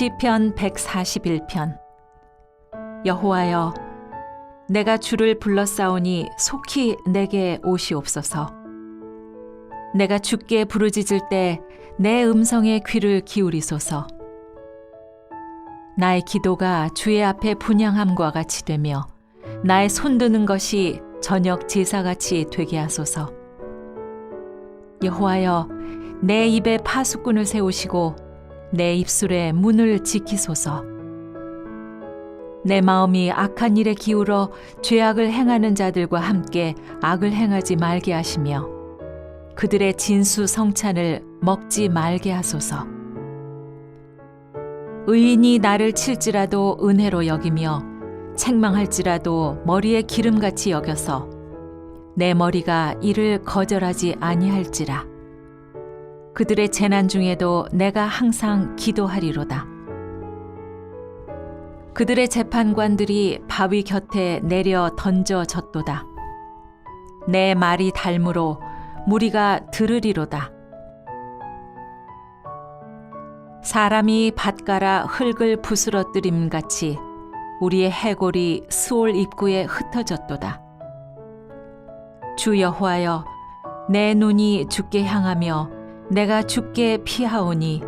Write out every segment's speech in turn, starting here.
시편 141편. 여호와여 내가 주를 불러싸오니 속히 내게 오시옵소서. 내가 주께 부르짖을 때 내 음성에 귀를 기울이소서. 나의 기도가 주의 앞에 분양함과 같이 되며 나의 손드는 것이 저녁 제사같이 되게 하소서. 여호와여 내 입에 파수꾼을 세우시고 내 입술에 문을 지키소서. 내 마음이 악한 일에 기울어 죄악을 행하는 자들과 함께 악을 행하지 말게 하시며 그들의 진수 성찬을 먹지 말게 하소서. 의인이 나를 칠지라도 은혜로 여기며 책망할지라도 머리에 기름같이 여겨서 내 머리가 이를 거절하지 아니할지라. 그들의 재난 중에도 내가 항상 기도하리로다. 그들의 재판관들이 바위 곁에 내려 던져졌도다. 내 말이 닮으로 무리가 들으리로다. 사람이 밭가라 흙을 부스러뜨림 같이 우리의 해골이 수올 입구에 흩어졌도다. 주 여호와여, 내 눈이 주께 향하며 내가 죽게 피하오니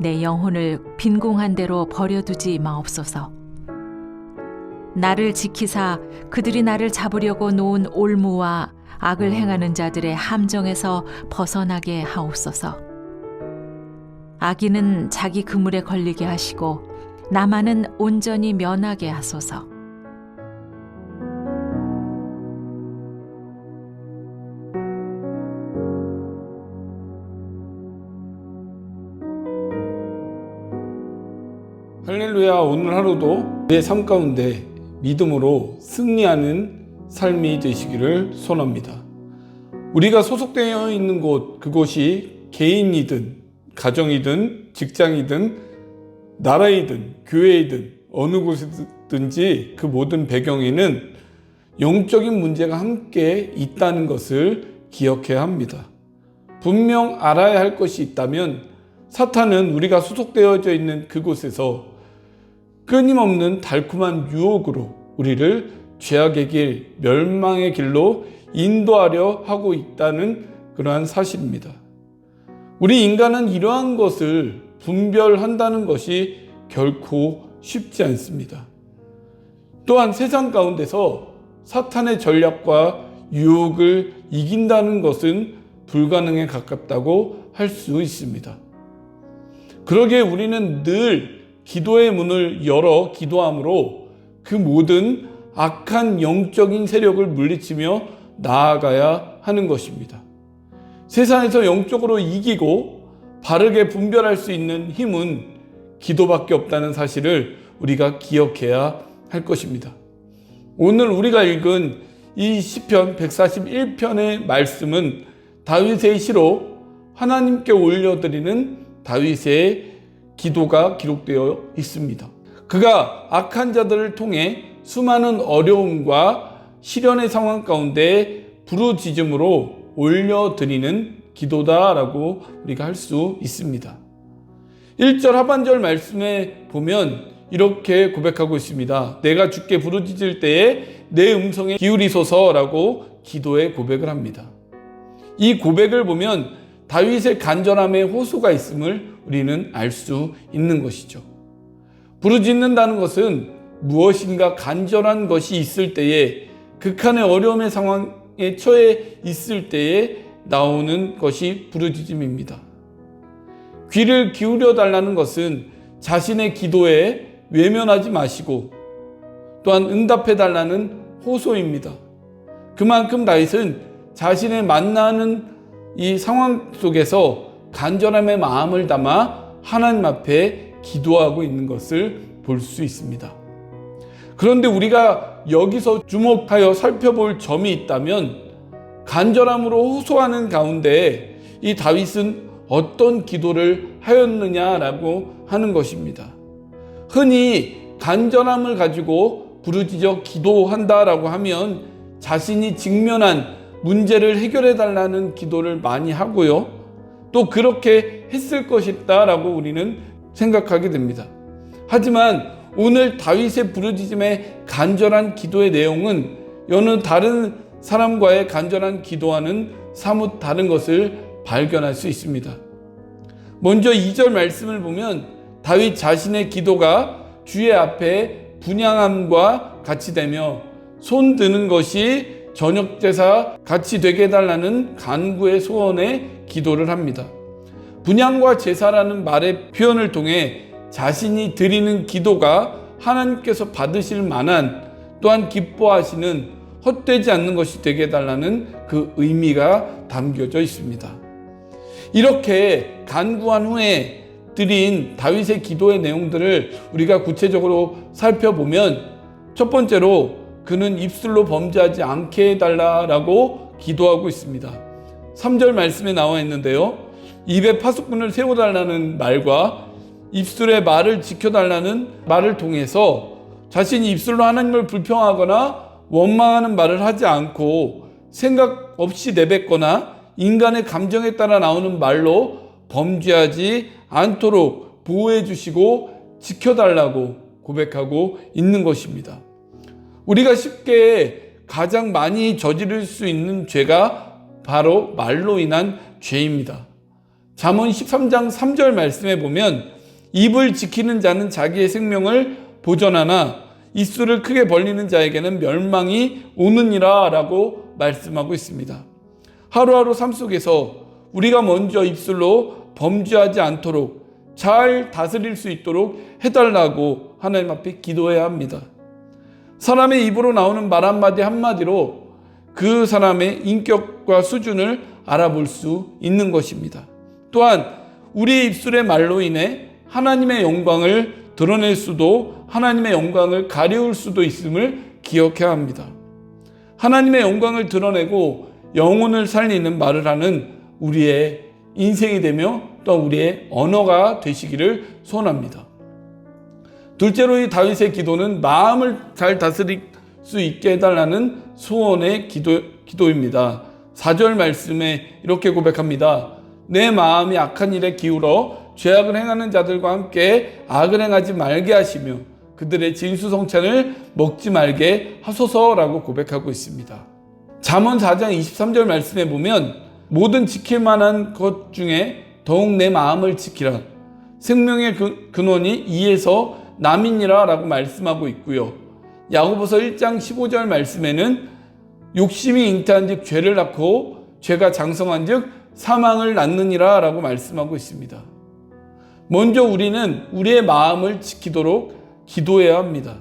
내 영혼을 빈궁한 대로 버려두지 마옵소서. 나를 지키사 그들이 나를 잡으려고 놓은 올무와 악을 행하는 자들의 함정에서 벗어나게 하옵소서. 악인은 자기 그물에 걸리게 하시고 나만은 온전히 면하게 하소서. 할렐루야 오늘 하루도 내 삶 가운데 믿음으로 승리하는 삶이 되시기를 소원합니다. 우리가 소속되어 있는 곳 그곳이 개인이든 가정이든 직장이든 나라이든 교회이든 어느 곳이든지 그 모든 배경에는 영적인 문제가 함께 있다는 것을 기억해야 합니다. 분명 알아야 할 것이 있다면 사탄은 우리가 소속되어져 있는 그곳에서 끊임없는 달콤한 유혹으로 우리를 죄악의 길, 멸망의 길로 인도하려 하고 있다는 그러한 사실입니다. 우리 인간은 이러한 것을 분별한다는 것이 결코 쉽지 않습니다. 또한 세상 가운데서 사탄의 전략과 유혹을 이긴다는 것은 불가능에 가깝다고 할 수 있습니다. 그러기에 우리는 늘 기도의 문을 열어 기도함으로 그 모든 악한 영적인 세력을 물리치며 나아가야 하는 것입니다. 세상에서 영적으로 이기고 바르게 분별할 수 있는 힘은 기도밖에 없다는 사실을 우리가 기억해야 할 것입니다. 오늘 우리가 읽은 이 시편 141편의 말씀은 다윗의 시로 하나님께 올려드리는 다윗의 기도가 기록되어 있습니다. 그가 악한 자들을 통해 수많은 어려움과 시련의 상황 가운데 부르짖음으로 올려드리는 기도다라고 우리가 할 수 있습니다. 1절 하반절 말씀에 보면 이렇게 고백하고 있습니다. 내가 주께 부르짖을 때에 내 음성에 기울이소서라고 기도의 고백을 합니다. 이 고백을 보면 다윗의 간절함에 호소가 있음을 우리는 알 수 있는 것이죠. 부르짖는다는 것은 무엇인가 간절한 것이 있을 때에 극한의 어려움의 상황에 처해 있을 때에 나오는 것이 부르짖음입니다. 귀를 기울여 달라는 것은 자신의 기도에 외면하지 마시고 또한 응답해 달라는 호소입니다. 그만큼 다윗은 자신의 만나는 이 상황 속에서 간절함의 마음을 담아 하나님 앞에 기도하고 있는 것을 볼 수 있습니다. 그런데 우리가 여기서 주목하여 살펴볼 점이 있다면 간절함으로 호소하는 가운데 이 다윗은 어떤 기도를 하였느냐라고 하는 것입니다. 흔히 간절함을 가지고 부르짖어 기도한다라고 하면 자신이 직면한 문제를 해결해 달라는 기도를 많이 하고요. 또 그렇게 했을 것이다라고 우리는 생각하게 됩니다. 하지만 오늘 다윗의 부르짖음의 간절한 기도의 내용은 여느 다른 사람과의 간절한 기도와는 사뭇 다른 것을 발견할 수 있습니다. 먼저 2절 말씀을 보면 다윗 자신의 기도가 주의 앞에 분양함과 같이 되며 손 드는 것이 저녁 제사 같이 되게 해달라는 간구의 소원에 기도를 합니다. 분양과 제사라는 말의 표현을 통해 자신이 드리는 기도가 하나님께서 받으실 만한 또한 기뻐하시는 헛되지 않는 것이 되게 해달라는 그 의미가 담겨져 있습니다. 이렇게 간구한 후에 드린 다윗의 기도의 내용들을 우리가 구체적으로 살펴보면 첫 번째로 그는 입술로 범죄하지 않게 해달라라고 기도하고 있습니다. 3절 말씀에 나와 있는데요. 입에 파수꾼을 세워달라는 말과 입술의 말을 지켜달라는 말을 통해서 자신이 입술로 하나님을 불평하거나 원망하는 말을 하지 않고 생각 없이 내뱉거나 인간의 감정에 따라 나오는 말로 범죄하지 않도록 보호해 주시고 지켜달라고 고백하고 있는 것입니다. 우리가 쉽게 가장 많이 저지를 수 있는 죄가 바로 말로 인한 죄입니다. 잠언 13장 3절 말씀에 보면 입을 지키는 자는 자기의 생명을 보존하나 입술을 크게 벌리는 자에게는 멸망이 오느니라 라고 말씀하고 있습니다. 하루하루 삶 속에서 우리가 먼저 입술로 범죄하지 않도록 잘 다스릴 수 있도록 해달라고 하나님 앞에 기도해야 합니다. 사람의 입으로 나오는 말 한마디 한마디로 그 사람의 인격과 수준을 알아볼 수 있는 것입니다. 또한 우리 입술의 말로 인해 하나님의 영광을 드러낼 수도 하나님의 영광을 가려울 수도 있음을 기억해야 합니다. 하나님의 영광을 드러내고 영혼을 살리는 말을 하는 우리의 인생이 되며 또 우리의 언어가 되시기를 소원합니다. 둘째로 이 다윗의 기도는 마음을 잘 다스릴 수 있게 해달라는 소원의 기도, 기도입니다. 4절 말씀에 이렇게 고백합니다. 내 마음이 악한 일에 기울어 죄악을 행하는 자들과 함께 악을 행하지 말게 하시며 그들의 진수성찬을 먹지 말게 하소서라고 고백하고 있습니다. 잠언 4장 23절 말씀에 보면 모든 지킬 만한 것 중에 더욱 내 마음을 지키라. 생명의 그- 근원이 이에서 남이니라 라고 말씀하고 있고요. 야고보서 1장 15절 말씀에는 욕심이 잉태한 즉 죄를 낳고 죄가 장성한 즉 사망을 낳느니라 라고 말씀하고 있습니다. 먼저 우리는 우리의 마음을 지키도록 기도해야 합니다.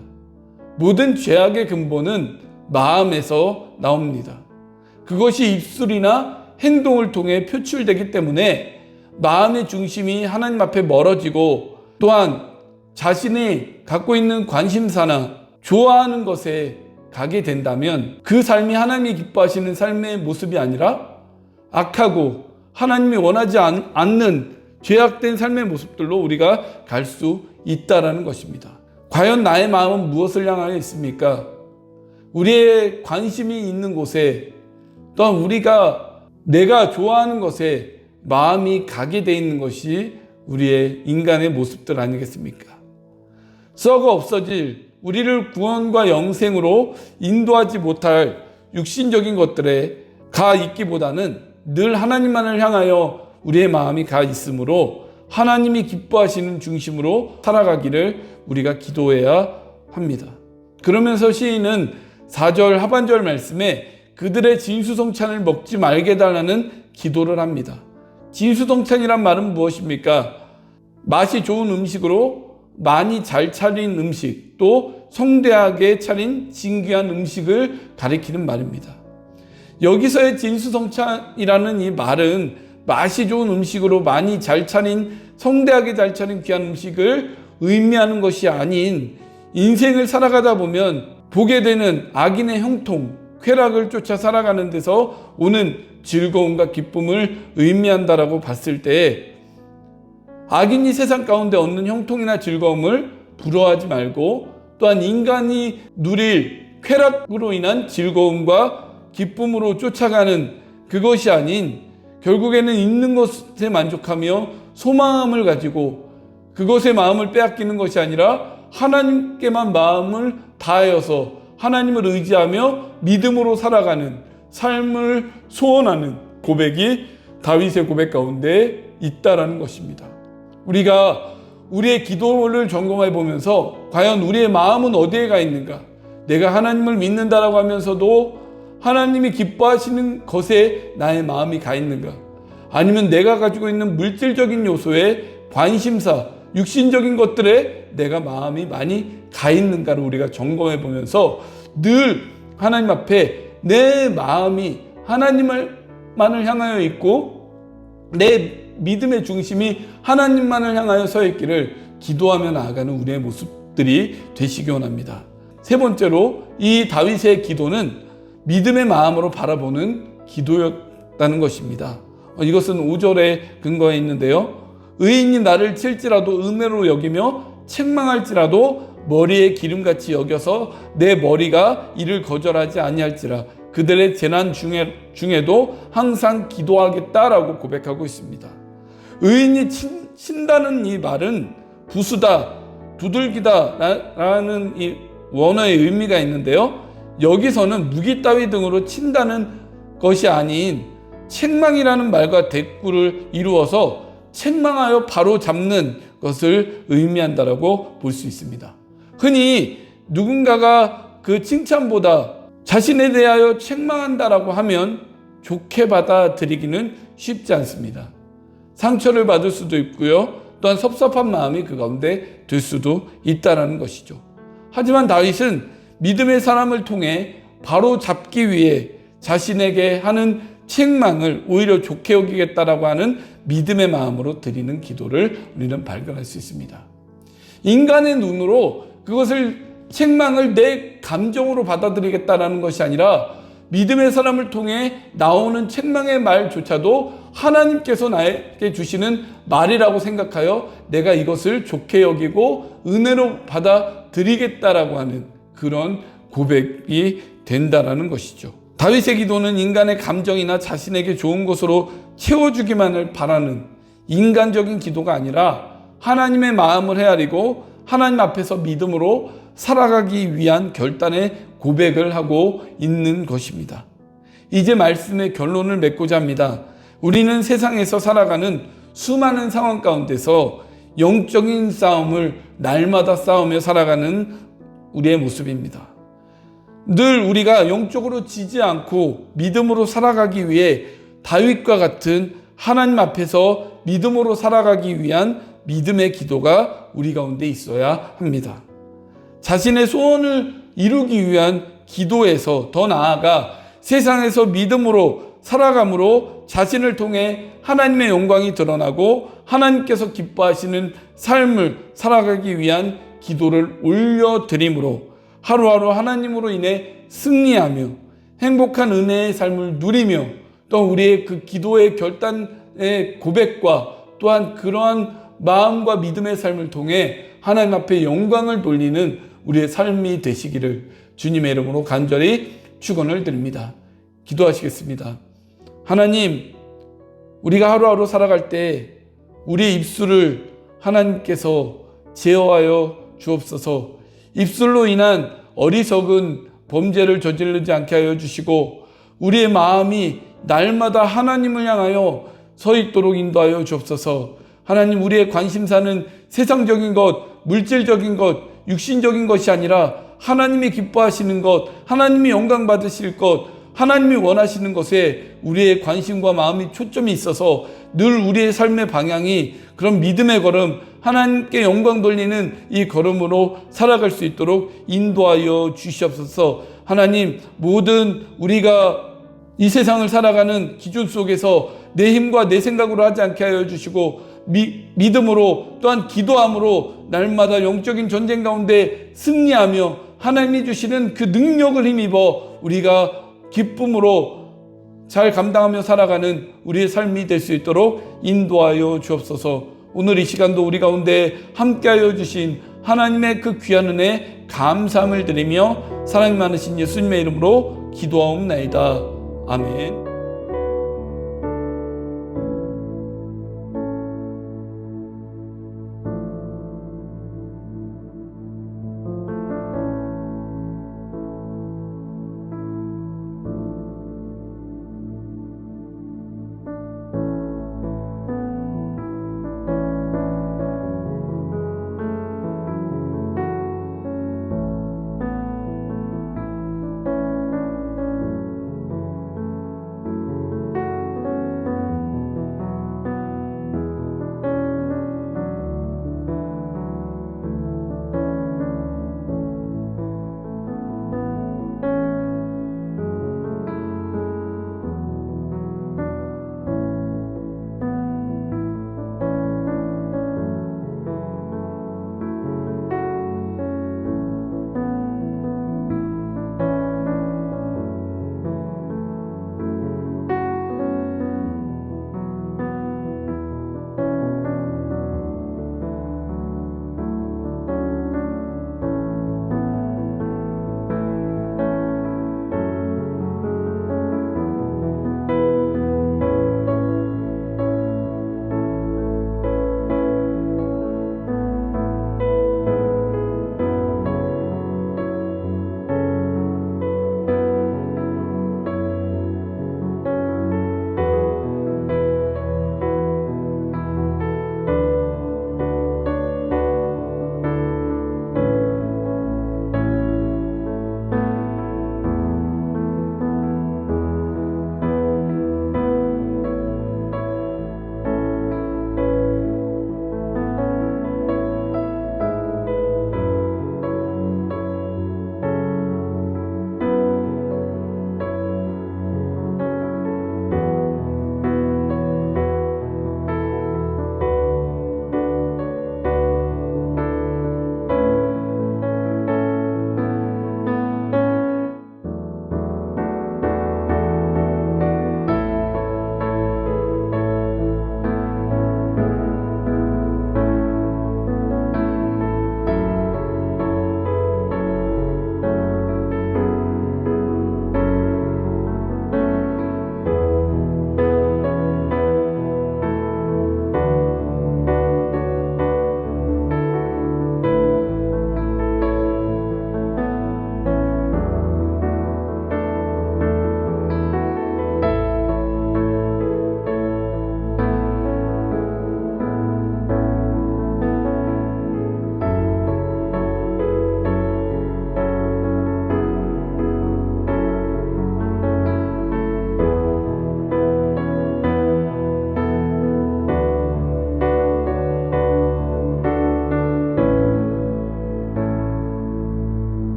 모든 죄악의 근본은 마음에서 나옵니다. 그것이 입술이나 행동을 통해 표출되기 때문에 마음의 중심이 하나님 앞에 멀어지고 또한 자신이 갖고 있는 관심사나 좋아하는 것에 가게 된다면 그 삶이 하나님이 기뻐하시는 삶의 모습이 아니라 악하고 하나님이 원하지 않- 않는 죄악된 삶의 모습들로 우리가 갈 수 있다라는 것입니다. 과연 나의 마음은 무엇을 향하여 있습니까? 우리의 관심이 있는 곳에 또한 우리가 내가 좋아하는 것에 마음이 가게 돼 있는 것이 우리의 인간의 모습들 아니겠습니까? 썩어 없어질 우리를 구원과 영생으로 인도하지 못할 육신적인 것들에 가 있기보다는 늘 하나님만을 향하여 우리의 마음이 가 있으므로 하나님이 기뻐하시는 중심으로 살아가기를 우리가 기도해야 합니다. 그러면서 시인은 4절 하반절 말씀에 그들의 진수성찬을 먹지 말게 해달라는 기도를 합니다. 진수성찬이란 말은 무엇입니까? 맛이 좋은 음식으로 많이 잘 차린 음식, 또 성대하게 차린 진귀한 음식을 가리키는 말입니다. 여기서의 진수성찬이라는 이 말은 맛이 좋은 음식으로 많이 잘 차린 성대하게 잘 차린 귀한 음식을 의미하는 것이 아닌 인생을 살아가다 보면 보게 되는 악인의 형통, 쾌락을 쫓아 살아가는 데서 오는 즐거움과 기쁨을 의미한다라고 봤을 때 악인이 세상 가운데 얻는 형통이나 즐거움을 부러워하지 말고 또한 인간이 누릴 쾌락으로 인한 즐거움과 기쁨으로 쫓아가는 그것이 아닌 결국에는 있는 것에 만족하며 소망함을 가지고 그것에 마음을 빼앗기는 것이 아니라 하나님께만 마음을 다하여서 하나님을 의지하며 믿음으로 살아가는 삶을 소원하는 고백이 다윗의 고백 가운데 있다라는 것입니다. 우리가 우리의 기도를 점검해 보면서 과연 우리의 마음은 어디에 가 있는가? 내가 하나님을 믿는다라고 하면서도 하나님이 기뻐하시는 것에 나의 마음이 가 있는가? 아니면 내가 가지고 있는 물질적인 요소에 관심사, 육신적인 것들에 내가 마음이 많이 가 있는가를 우리가 점검해 보면서 늘 하나님 앞에 내 마음이 하나님만을 향하여 있고 내 믿음의 중심이 하나님만을 향하여 서 있기를 기도하며 나아가는 우리의 모습들이 되시기 원합니다. 세 번째로 이 다윗의 기도는 믿음의 마음으로 바라보는 기도였다는 것입니다. 어, 이것은 5절에 근거해 있는데요. 의인이 나를 칠지라도 은혜로 여기며 책망할지라도 머리에 기름같이 여겨서 내 머리가 이를 거절하지 아니할지라 그들의 재난 중에, 중에도 항상 기도하겠다라고 고백하고 있습니다. 의인이 친, 친다는 이 말은 부수다, 두들기다 라는 이 원어의 의미가 있는데요. 여기서는 무기 따위 등으로 친다는 것이 아닌 책망이라는 말과 대꾸를 이루어서 책망하여 바로 잡는 것을 의미한다라고 볼 수 있습니다. 흔히 누군가가 그 칭찬보다 자신에 대하여 책망한다라고 하면 좋게 받아들이기는 쉽지 않습니다. 상처를 받을 수도 있고요. 또한 섭섭한 마음이 그 가운데 들 수도 있다라는 것이죠. 하지만 다윗은 믿음의 사람을 통해 바로 잡기 위해 자신에게 하는 책망을 오히려 좋게 여기겠다라고 하는 믿음의 마음으로 드리는 기도를 우리는 발견할 수 있습니다. 인간의 눈으로 그것을 책망을 내 감정으로 받아들이겠다라는 것이 아니라 믿음의 사람을 통해 나오는 책망의 말조차도 하나님께서 나에게 주시는 말이라고 생각하여 내가 이것을 좋게 여기고 은혜로 받아들이겠다라고 하는 그런 고백이 된다라는 것이죠. 다윗의 기도는 인간의 감정이나 자신에게 좋은 것으로 채워주기만을 바라는 인간적인 기도가 아니라 하나님의 마음을 헤아리고 하나님 앞에서 믿음으로 살아가기 위한 결단의 고백을 하고 있는 것입니다. 이제 말씀의 결론을 맺고자 합니다. 우리는 세상에서 살아가는 수많은 상황 가운데서 영적인 싸움을 날마다 싸우며 살아가는 우리의 모습입니다. 늘 우리가 영적으로 지지 않고 믿음으로 살아가기 위해 다윗과 같은 하나님 앞에서 믿음으로 살아가기 위한 믿음의 기도가 우리 가운데 있어야 합니다. 자신의 소원을 이루기 위한 기도에서 더 나아가 세상에서 믿음으로 살아감으로 자신을 통해 하나님의 영광이 드러나고 하나님께서 기뻐하시는 삶을 살아가기 위한 기도를 올려드림으로 하루하루 하나님으로 인해 승리하며 행복한 은혜의 삶을 누리며 또 우리의 그 기도의 결단의 고백과 또한 그러한 마음과 믿음의 삶을 통해 하나님 앞에 영광을 돌리는 우리의 삶이 되시기를 주님의 이름으로 간절히 축원을 드립니다. 기도하시겠습니다. 하나님, 우리가 하루하루 살아갈 때 우리의 입술을 하나님께서 제어하여 주옵소서. 입술로 인한 어리석은 범죄를 저지르지 않게 하여 주시고 우리의 마음이 날마다 하나님을 향하여 서 있도록 인도하여 주옵소서. 하나님 우리의 관심사는 세상적인 것, 물질적인 것, 육신적인 것이 아니라 하나님이 기뻐하시는 것, 하나님이 영광 받으실 것, 하나님이 원하시는 것에 우리의 관심과 마음이 초점이 있어서 늘 우리의 삶의 방향이 그런 믿음의 걸음, 하나님께 영광 돌리는 이 걸음으로 살아갈 수 있도록 인도하여 주시옵소서. 하나님, 모든 우리가 이 세상을 살아가는 기준 속에서 내 힘과 내 생각으로 하지 않게 하여 주시고 미, 믿음으로 또한 기도함으로 날마다 영적인 전쟁 가운데 승리하며 하나님이 주시는 그 능력을 힘입어 우리가 기쁨으로 잘 감당하며 살아가는 우리의 삶이 될 수 있도록 인도하여 주옵소서. 오늘 이 시간도 우리 가운데 함께하여 주신 하나님의 그 귀한 은혜 감사함을 드리며 사랑이 많으신 예수님의 이름으로 기도하옵나이다. 아멘.